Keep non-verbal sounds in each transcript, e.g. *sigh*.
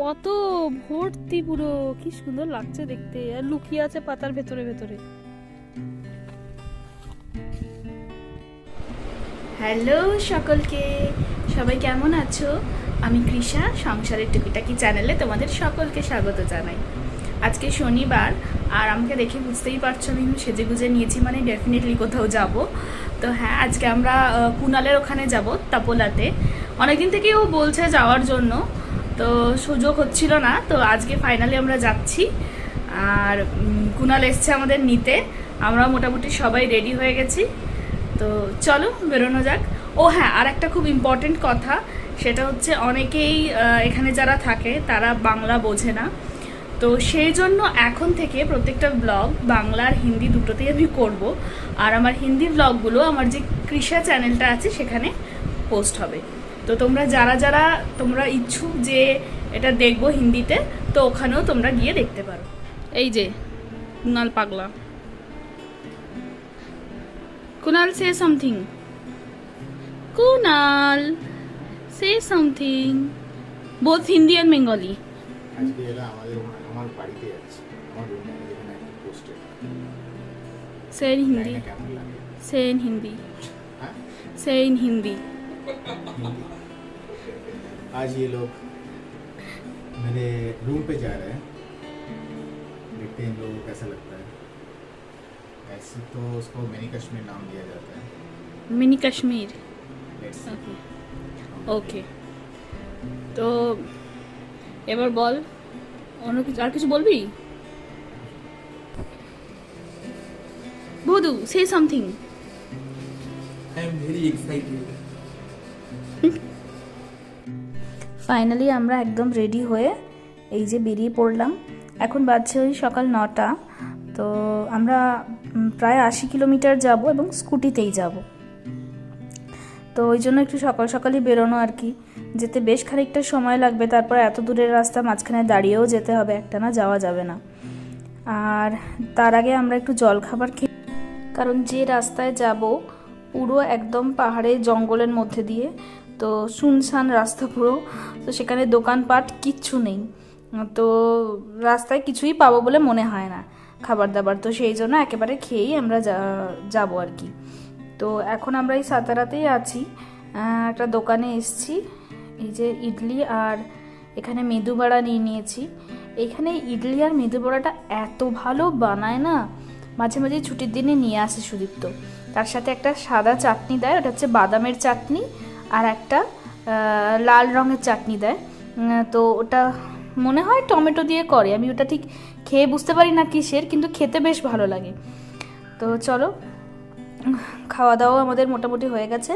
কত ভর্তি পুরো, কি সুন্দর লাগছে দেখতে। আর লুকিয়ে আছে পাতার ভেতরে ভেতরে। হ্যালো সকলকে, সবাই কেমন আছো? আমি কৃষা, সংসারের টুকিটাকি চ্যানেলে তোমাদের সকলকে স্বাগত জানাই। আজকে শনিবার, আর আমাকে দেখে বুঝতেই পারছ আমি সেজে গুজে নিয়েছি মানে ডেফিনেটলি কোথাও যাব। তো হ্যাঁ আজকে আমরা কুনালের ওখানে যাব, তাপোলাতে। অনেকদিন থেকেই ও বলছে যাওয়ার জন্য। তো সুযোগ হচ্ছিল না, তো আজকে ফাইনালি আমরা যাচ্ছি। আর কুনাল এসছে আমাদের নিতে। আমরা মোটামুটি সবাই রেডি হয়ে গেছি। তো চলো, বেরোনো যাক। ও হ্যাঁ আর একটা খুব ইম্পর্টেন্ট কথা, সেটা হচ্ছে অনেকেই এখানে যারা থাকে, তারা বাংলা বোঝে না। তো সেই জন্য এখন থেকে প্রত্যেকটা ব্লগ বাংলা আর হিন্দি দুটোতেই আমি করব। আর আমার হিন্দি ব্লগগুলো আমার যে কৃষা চ্যানেলটা আছে, সেখানে পোস্ট হবে। তো তোমরা যারা যারা তোমরা ইচ্ছুক যে এটা দেখব হিন্দিতে তো ওখানেও তোমরা গিয়ে দেখতে পারো। এই যে কুনাল পাগলা। Kunal say something Kunal say something both Hindi and Bengali say in Hindi say in Hindi say in Hindi *laughs* आज ये लोग मेरे रूम पे जा रहे हैं देखते हैं इन लोगों को कैसा लगता है ऐसे तो उसको मिनी कश्मीर नाम दिया जाता है mini Kashmir Let's see. Okay okay তো এবার বল অন্য কিছু আর কিছু বলবি বধু সে something I am very excited. finally আমরা একদম রেডি হয়ে এই যে বেরিয়ে পড়লাম। এখন বাজছে ওই সকাল নটা। তো আমরা প্রায় আশি কিলোমিটার যাব এবং স্কুটিতেই যাব। তো ওই জন্য একটু সকাল সকালই বেরোনো আর কি। যেতে বেশ খানিকটা সময় লাগবে, তারপর এত দূরের রাস্তা মাঝখানে দাঁড়িয়েও যেতে হবে, একটা না যাওয়া যাবে না। আর তার আগে আমরা একটু জল খাবার খেয়ে কারণ যে রাস্তায় যাব, পুরো একদম পাহাড়ে জঙ্গলের মধ্যে দিয়ে তো শুনশান রাস্তা পুরো। তো সেখানে দোকানপাট কিচ্ছু নেই। তো রাস্তায় কিছুই পাবো বলে মনে হয় না খাবার দাবার তো সেই জন্য একেবারে খেয়েই আমরা যাব আর কি। তো এখন আমরা এই সাতারাতেই আছি। একটা দোকানে এসছি। এই যে ইডলি আর এখানে মেদু বড়া নিয়ে নিয়েছি। এখানে ইডলি আর মেদু বড়াটা এত ভালো বানায় না, মাঝে মাঝে ছুটির দিনে নিয়ে আসে সুদীপ্ত। তার সাথে একটা সাদা চাটনি দেয়, ওটা হচ্ছে বাদামের চাটনি। আর একটা লাল রঙের চাটনি দেয়। তো ওটা মনে হয় টমেটো দিয়ে করে। আমি ওটা ঠিক খেয়ে বুঝতে পারি না কিসের, কিন্তু খেতে বেশ ভালো লাগে। তো চলো, খাওয়া দাওয়া আমাদের মোটামুটি হয়ে গেছে।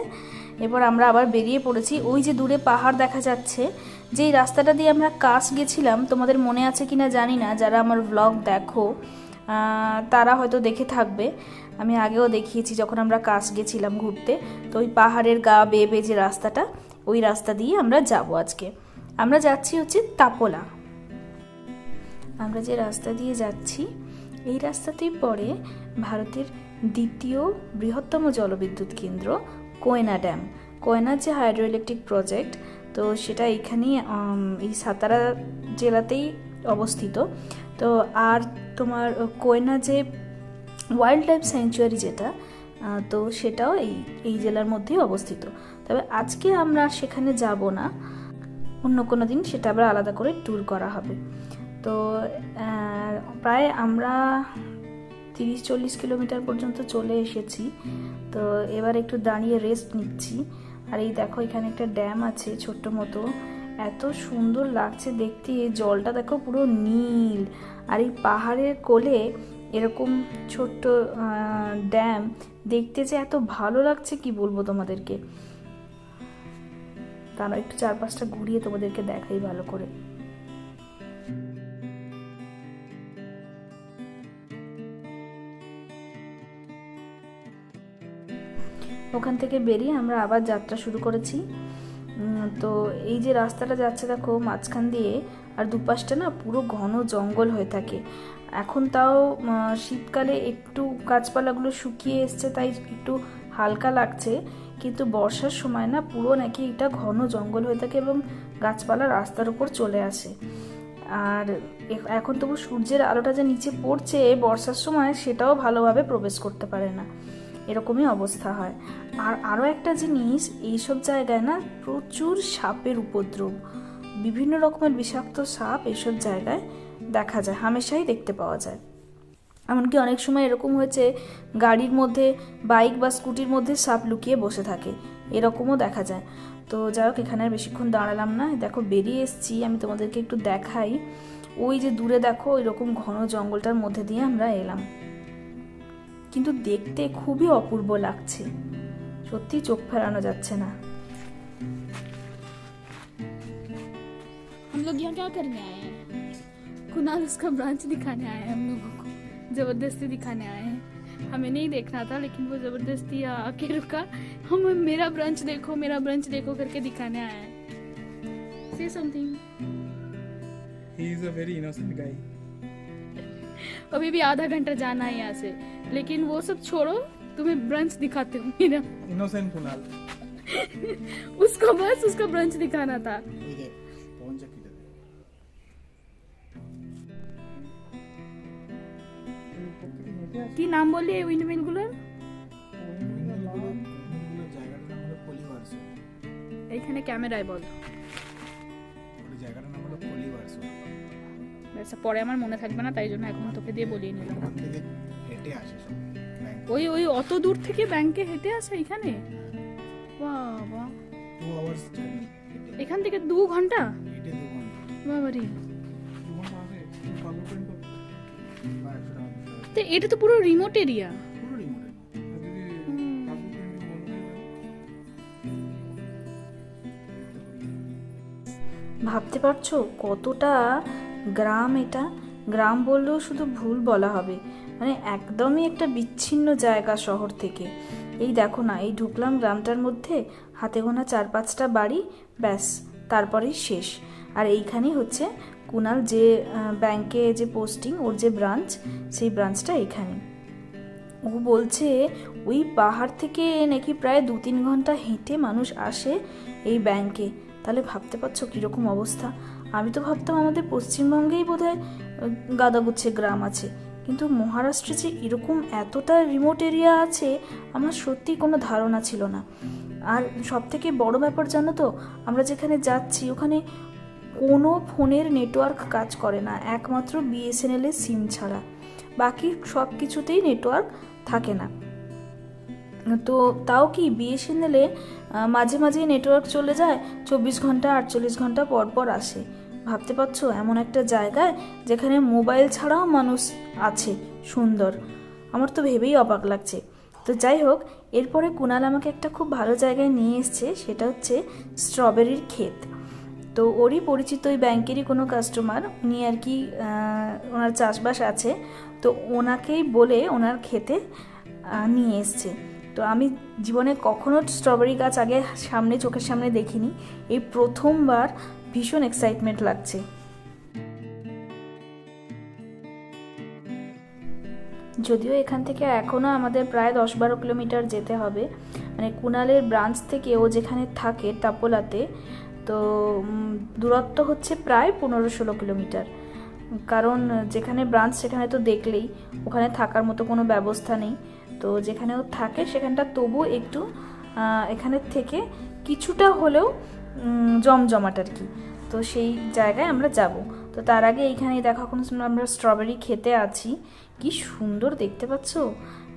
এরপর আমরা আবার বেরিয়ে পড়েছি। ওই যে দূরে পাহাড় দেখা যাচ্ছে, যেই রাস্তাটা দিয়ে আমরা কাশ গেছিলাম, তোমাদের মনে আছে কিনা জানি না। যারা আমার ব্লগ দেখো তারা হয়তো দেখে থাকবে। আমি আগেও দেখিয়েছি যখন আমরা কাশ গেছিলাম ঘুরতে, তো ওই পাহাড়ের গা বেয়ে বেয়ে যে রাস্তাটা, ওই রাস্তা দিয়ে আমরা যাব আজকে। আমরা যাচ্ছি হচ্ছে তাপোলা। আমরা যে রাস্তা দিয়ে যাচ্ছি, এই রাস্তাতেই পড়ে ভারতের দ্বিতীয় বৃহত্তম জলবিদ্যুৎ কেন্দ্র কোয়না ড্যাম। কোয়নার যে হাইড্রো ইলেকট্রিক প্রজেক্ট, তো সেটা এখানেই এই সাতারা জেলাতেই অবস্থিত। তো আর তোমার, কোয়না যে ওয়াইল্ড লাইফ স্যাংচুয়ারি যেটা তো সেটাও এই এই জেলার মধ্যেই অবস্থিত। তবে আজকে আমরা সেখানে যাব না। অন্য কোনো দিন সেটা আবার আলাদা করে ট্যুর করা হবে। তো প্রায় আমরা তিরিশ চল্লিশ কিলোমিটার পর্যন্ত চলে এসেছি। তো এবার একটু দাঁড়িয়ে রেস্ট নিচ্ছি। আর এই দেখো, এখানে একটা ড্যাম আছে ছোট্ট মতো। এত সুন্দর লাগছে দেখতে। জলটা দেখো পুরো নীল। আর এই পাহাড়ের কোলে এরকম ছোট্ট ড্যাম দেখতে যে এত ভালো লাগছে, কি বলব তোমাদেরকে? তারা একটু চারপাশটা ঘুরিয়ে তোমাদেরকে দেখাই ভালো করে। ওখান থেকে বেরিয়ে আমরা আবার যাত্রা শুরু করেছি। তো এই যে রাস্তাটা যাচ্ছে, দেখো, মাঝখান দিয়ে, আর দুপাশটা না পুরো ঘন জঙ্গল হয়ে থাকে। এখন তাও শীতকালে একটু গাছপালাগুলো শুকিয়ে এসছে, তাই একটু হালকা লাগছে। কিন্তু বর্ষার সময় না, পুরো নাকি এটা ঘন জঙ্গল হয়ে থাকে এবং গাছপালা রাস্তার উপর চলে আসে। আর এখন তবু সূর্যের আলোটা যে নিচে পড়ছে, বর্ষার সময় সেটাও ভালোভাবে প্রবেশ করতে পারে না। এরকমই অবস্থা হয়। আর আরও একটা জিনিস, এইসব জায়গায় না প্রচুর সাপের উপদ্রব। বিভিন্ন রকমের বিষাক্ত সাপ এইসব জায়গায় দেখা যায় হামেশাই দেখতে পাওয়া যায় এমনকি অনেক সময় এরকম হয়েছে গাড়ির মধ্যে বাইক বা স্কুটির মধ্যে সাপ লুকিয়ে বসে থাকে এরকমও দেখা যায় তো যাই হোক এখানে আর বেশিক্ষণ দাঁড়ালাম না দেখো বেরিয়ে এসেছি আমি তোমাদেরকে একটু দেখাই ওই যে দূরে দেখো ওই রকম ঘন জঙ্গলটার মধ্যে দিয়ে আমরা এলাম কিন্তু দেখতে খুবই অপূর্ব লাগছে সত্যি চোখ ফেরানো যাচ্ছে না हम लोग यहाँ क्या करने आए हैं कुणाल उसका ब्रांच दिखाने आए हैं हम लोगों को ज़बरदस्ती दिखाने आए हैं हमें नहीं देखना था लेकिन वो ज़बरदस्ती आके रुका हम मेरा ब्रांच देखो मेरा ब्रांच देखो करके दिखाने आए हैं say something He is a very innocent guy. अभी भी आधा घंटा जाना है यहाँ से लेकिन वो सब छोड़ो तुम्हें ब्रांच दिखाते हो मेरा Innocent Kunal. *laughs* उसको बस उसका ब्रांच दिखाना था নাম বললি এই উইন্ডমিলগুলোর জায়গাটার নাম হলো পলিভার্স এইখানে ক্যামেরায় বল। পরে আমার মনে থাকবে না তাই জন্য এখন তোকে দিয়ে বলিয়ে নিলাম। ওই ওই অত দূর থেকে ব্যাংকে হেঁটে আসে এখানে? বাবা। এখান থেকে দু ঘণ্টা? হেঁটে দু ঘণ্টা। বাবারি। তো এটা তো পুরো রিমোট এরিয়া ভাবতে পারছ কতটা গ্রাম এটা? গ্রাম বললেও শুধু ভুল বলা হবে। মানে একদমই একটা বিচ্ছিন্ন জায়গা শহর থেকে। এই দেখো না এই ঢুকলাম গ্রামটার মধ্যে হাতে গোনা চার পাঁচটা বাড়ি ব্যাস তারপরেই শেষ। আর এইখানেই হচ্ছে কুনাল যে ব্যাংকে যে পোস্টিং ওর যে ব্রাঞ্চ সেই ব্রাঞ্চটা এখানে। ও বলছে, ওই পাহাড় থেকে নাকি প্রায় দু তিন ঘণ্টা হেঁটে মানুষ আসে এই ব্যাংকে। তাহলে ভাবতে পারছ কীরকম অবস্থা? আমি তো ভাবতাম আমাদের পশ্চিমবঙ্গেই বোধ হয় গাদাগুচ্ছে গ্রাম আছে। কিন্তু মহারাষ্ট্রে যে এরকম এতটা রিমোট এরিয়া আছে, আমার সত্যি কোনো ধারণা ছিল না। আর সব থেকে বড় ব্যাপার জানো তো, আমরা যেখানে যাচ্ছি, ওখানে কোনো ফোনের নেটওয়ার্ক কাজ করে না, একমাত্র বিএসএনএল এর সিম ছাড়া। বাকি সব কিছুতেই নেটওয়ার্ক থাকে না। তো তাও কি বিএসএনএলে মাঝে মাঝে নেটওয়ার্ক চলে যায়, চব্বিশ ঘণ্টা, আটচল্লিশ ঘণ্টা পর পর আসে? ভাবতে পারছ, এমন একটা জায়গায় যেখানে মোবাইল ছাড়াও মানুষ আছে, সুন্দর। আমার তো ভেবেই অবাক লাগছে। তো যাই হোক, এরপরে কুনাল আমাকে একটা খুব ভালো জায়গায় নিয়ে এসছে, সেটা হচ্ছে স্ট্রবেরির ক্ষেত। তো ওরই পরিচিত ওই ব্যাংকেরই কোনো কাস্টমার উনি আর কি ওনার চাষবাস আছে। তো ওনাকেই বলে ওনার খেতে নিয়ে এসছে। তো আমি জীবনে কখনো স্ট্রবেরি গাছ আগে সামনে, চোখের সামনে দেখিনি। এই প্রথমবার ভীষণ এক্সাইটমেন্ট লাগছে। যদিও এখান থেকে এখনও আমাদের প্রায় দশ বারো কিলোমিটার যেতে হবে। মানে কুনালের ব্রাঞ্চ থেকে ও যেখানে থাকে টাপোলাতে তো দূরত্ব হচ্ছে প্রায় পনেরো ষোলো কিলোমিটার। কারণ যেখানে ব্রাঞ্চ সেখানে তো দেখলেই, ওখানে থাকার মতো কোনো ব্যবস্থা নেই। তো যেখানে ও থাকে সেখানটা তবু একটু এখানের থেকে কিছুটা হলেও জমজমাট আর কি। তো সেই জায়গায় আমরা যাব। তো তার আগে এইখানে দেখো, এখন আমরা স্ট্রবেরি খেতে আছি। কি সুন্দর দেখতে পাচ্ছ?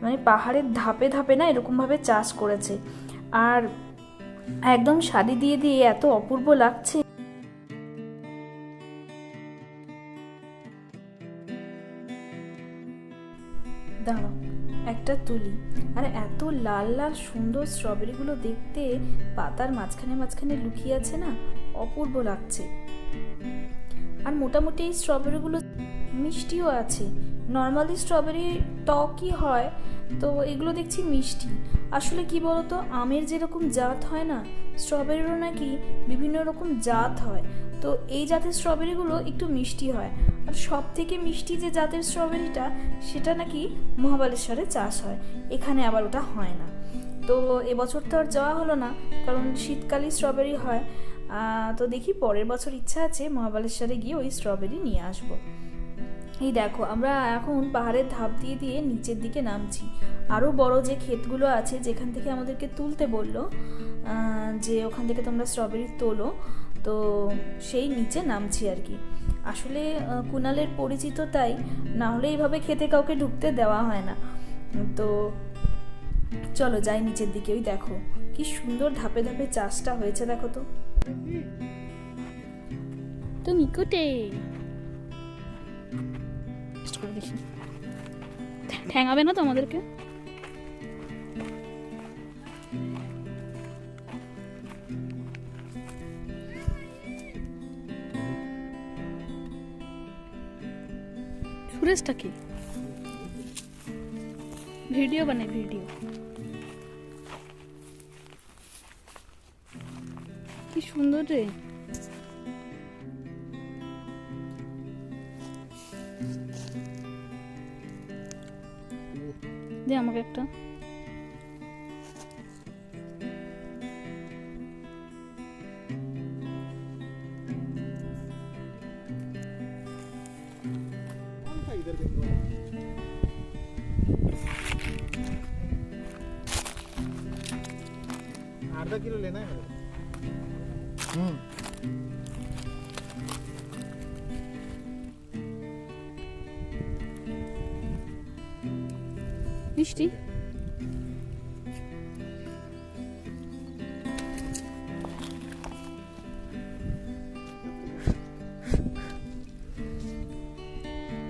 মানে পাহাড়ের ধাপে ধাপে না এরকমভাবে চাষ করেছে। আর একদম শাড়ি দিয়ে দিয়ে এত অপূর্ব লাগছে। একটা তুলি। আর এত লাল লাল সুন্দর স্ট্রবেরিগুলো দেখতে পাতার মাঝখানে মাঝখানে লুকিয়ে আছে না? অপূর্ব লাগছে। আর মোটামুটি এই স্ট্রবেরিগুলো মিষ্টিও আছে। নর্মালি স্ট্রবেরি টকই হয় তো এগুলো দেখছি মিষ্টি। আসলে কি বলতো, আমের যেরকম জাত হয় না স্ট্রবেরিরও নাকি বিভিন্ন রকম জাত হয়। তো এই জাতের স্ট্রবেরিগুলো একটু মিষ্টি হয়। আর সব থেকে মিষ্টি যে জাতের স্ট্রবেরিটা সেটা নাকি মহাবালেশ্বরে চাষ হয়। এখানে আবার ওটা হয় না। তো এবছর তো আর যাওয়া হলো না, কারণ শীতকালে স্ট্রবেরি হয়। তো দেখি পরের বছর ইচ্ছা আছে মহাবালেশ্বরে গিয়ে ওই স্ট্রবেরি নিয়ে আসব। এই দেখো আমরা এখন পাহাড়ের ধাপ দিয়ে দিয়ে নিচের দিকে নামছি। আরও বড় যে ক্ষেতগুলো আছে যেখান থেকে আমাদেরকে তুলতে বলল যে ওখান থেকে তোমরা স্ট্রবেরি তোলো তো সেই নিচে নামছি আর কি। আসলে আহ, কুণালের পরিচিত তাই না হলে এইভাবে খেতে কাউকে ঢুকতে দেওয়া হয় না। তো চলো যাই নিচের দিকে ওই দেখো কি সুন্দর ধাপে ধাপে চাষটা হয়েছে দেখো তো। তো নিকটে। করে দেখি ঠ্যাঙাবে না তো আমাদেরকে সুরেশটা কি? ভিডিও বানায় ভিডিও। কি সুন্দর রে। দে আমাকে একটা कौन था इधर देखो आधा किलो लेना है मेरे মিষ্টি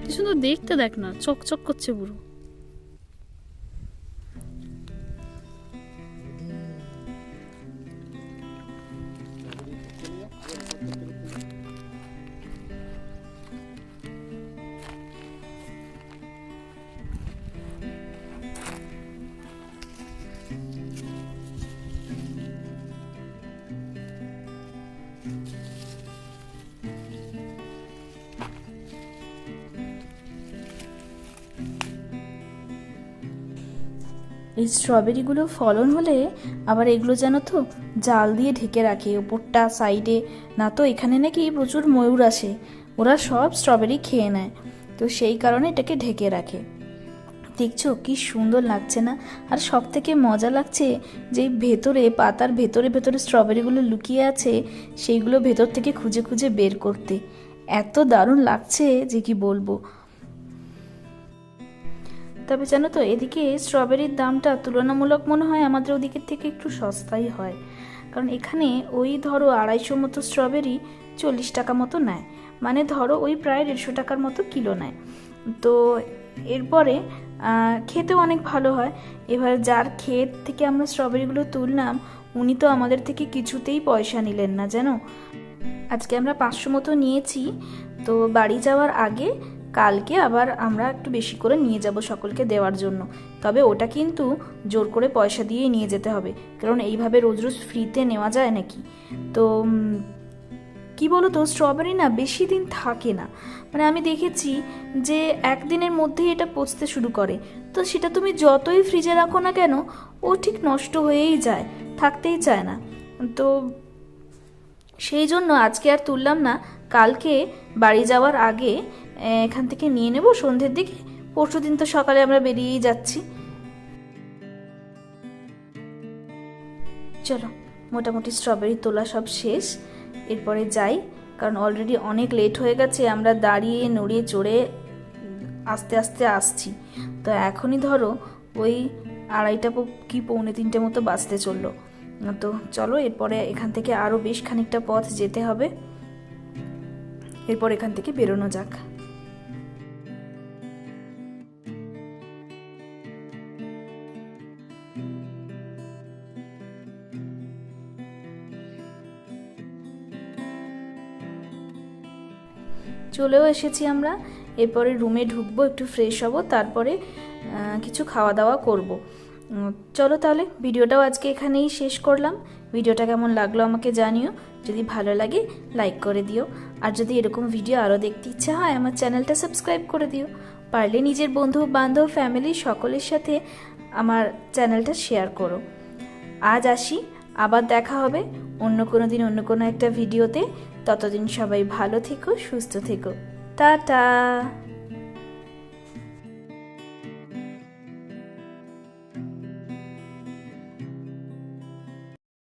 কি সুন্দর দেখতে দেখ না চকচক করছে পুরো। এই স্ট্রবেরিগুলো ফলন হলে আবার এগুলো যেন তো জাল দিয়ে ঢেকে রাখে, ওপরটা, সাইডে। না তো, এখানে নাকি প্রচুর ময়ূর আসে। ওরা সব স্ট্রবেরি খেয়ে নেয়। তো সেই কারণে এটাকে ঢেকে রাখে। দেখছ, কি সুন্দর লাগছে না? আর সব থেকে মজা লাগছে যে ভেতরে, পাতার ভেতরে ভেতরে স্ট্রবেরিগুলো লুকিয়ে আছে, সেইগুলো ভেতর থেকে খুঁজে খুঁজে বের করতে। এত দারুণ লাগছে যে কি বলব? তবে জানো তো, এদিকে স্ট্রবেরির দামটা তুলনামূলক মনে হয় আমাদের ওদিকের থেকে একটু সস্তাই হয়। কারণ এখানে ওই ধরো আড়াইশো মতো স্ট্রবেরি চল্লিশ টাকা মতো নেয়। মানে ধরো ওই প্রায় দেড়শো টাকার মতো কিলো নেয়। তো এরপরে খেতেও অনেক ভালো হয়। এবার যার ক্ষেত থেকে আমরা স্ট্রবেরিগুলো তুললাম, উনি তো আমাদের থেকে কিছুতেই পয়সা নিলেন না, জানো? আজকে আমরা পাঁচশো মতো নিয়েছি। তো বাড়ি যাওয়ার আগে কালকে আবার আমরা একটু বেশি করে নিয়ে যাব সকলকে দেওয়ার জন্য। তবে ওটা কিন্তু জোর করে পয়সা দিয়েই নিয়ে যেতে হবে। কারণ এইভাবে রোজ রোজ ফ্রিতে নেওয়া যায় নাকি? তো কি বলো তো স্ট্রবেরি না বেশি দিন থাকে না। মানে আমি দেখেছি যে একদিনের মধ্যেই এটা পচতে শুরু করে। তো সেটা তুমি যতই ফ্রিজে রাখো না কেন, ও ঠিক নষ্ট হয়েই যায়, থাকতেই চায় না। তো, সেই জন্য আজকে আর তুললাম না, কালকে বাড়ি যাওয়ার আগে এখান থেকে নিয়ে নেব, সন্ধ্যের দিকে। পরশু দিন তো সকালে আমরা বেরিয়েই যাচ্ছি। চলো, মোটামুটি স্ট্রবেরি তোলা সব শেষ। এরপরে যাই, কারণ অলরেডি অনেক লেট হয়ে গেছে, আমরা দাঁড়িয়ে, নড়িয়ে, চড়ে আস্তে আস্তে আসছি। তো এখনই ধরো, ওই আড়াইটা কি পৌনে তিনটে মতো বাঁচতে চলল। তো চলো, এরপরে এখান থেকে আরও বেশ খানিকটা পথ যেতে হবে। এরপর এখান থেকে বেরোনো যাক। চলেও এসেছি আমরা। এরপরে রুমে ঢুকবো, একটু ফ্রেশ হব, তারপরে কিছু খাওয়া দাওয়া করব চলো তাহলে, ভিডিওটাও আজকে এখানেই শেষ করলাম। ভিডিওটা কেমন লাগল আমাকে জানিও। যদি ভালো লাগে লাইক করে দিও। আর যদি এরকম ভিডিও আরও দেখতে ইচ্ছা হয়, আমার চ্যানেলটা সাবস্ক্রাইব করে দিও। পারলে নিজের বন্ধু, বান্ধব ফ্যামিলি সকলের সাথে আমার চ্যানেলটা শেয়ার করো। আজ আসি, আবার দেখা হবে অন্য কোনো দিন অন্য কোনো একটা ভিডিওতে ততদিন সবাই ভালো থেকো সুস্থ থেকো। টাটা!